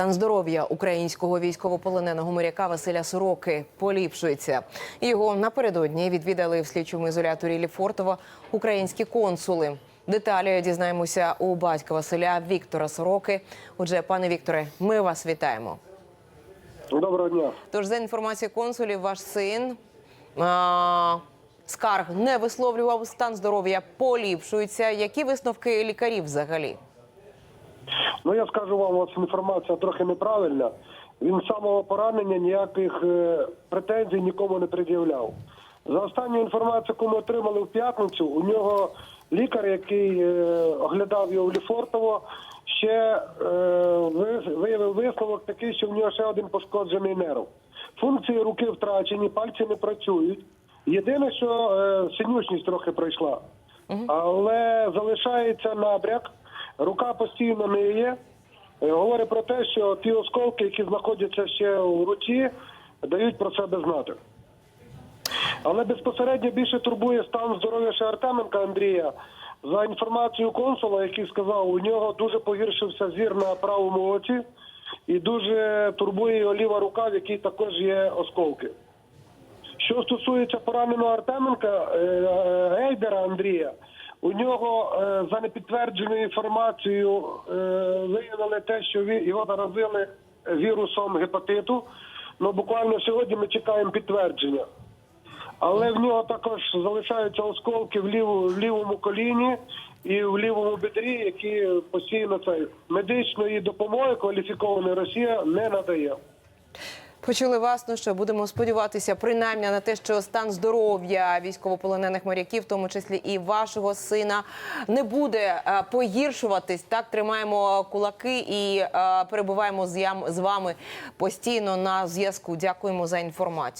Стан здоров'я українського військовополоненого моряка Василя Сороки поліпшується. Його напередодні відвідали в слідчому ізоляторі Ліфортова українські консули. Деталі дізнаємося у батька Василя Віктора Сороки. Отже, пане Вікторе, ми вас вітаємо. Доброго дня. Тож, за інформацією консулів, ваш син а, скарг не висловлював стан здоров'я поліпшується. Які висновки лікарів взагалі? Ну я скажу вам, ось інформація трохи неправильна. Він з самого поранення ніяких е, претензій нікому не пред'являв. За останню інформацію, яку ми отримали в п'ятницю, у нього лікар, який е, оглядав його в Ліфортово, ще е, виявив висновок такий, що в нього ще один пошкоджений нерв. Функції руки втрачені, пальці не працюють. Єдине, що синючність трохи пройшла, але залишається набряк. Рука постійно не є. Е, Говорить про те, що ті осколки, які знаходяться ще у руці, дають про себе знати. Але безпосередньо більше турбує стан здоров'я ще Артеменка Андрія. За інформацією консула, який сказав, у нього дуже погіршився зір на правому оці, і дуже турбує його ліва рука, в якій також є осколки. Що стосується пораненого Артеменка е, е, Гейдера Андрія, у нього е, за непідтвердженою інформацією е, виявили те, що його заразили вірусом гепатиту. Ну буквально сьогодні ми чекаємо підтвердження. Але в нього також залишаються осколки в, ліву, в лівому коліні і в лівому бедрі, які постійно це медичної допомоги кваліфікованої Росія не надає. Почули вас, ну що будемо сподіватися, принаймні на те, що стан здоров'я військовополонених моряків, в тому числі і вашого сина, не буде е, погіршуватись. Так тримаємо кулаки і е, перебуваємо з ям з вами постійно на зв'язку. Дякуємо за інформацію.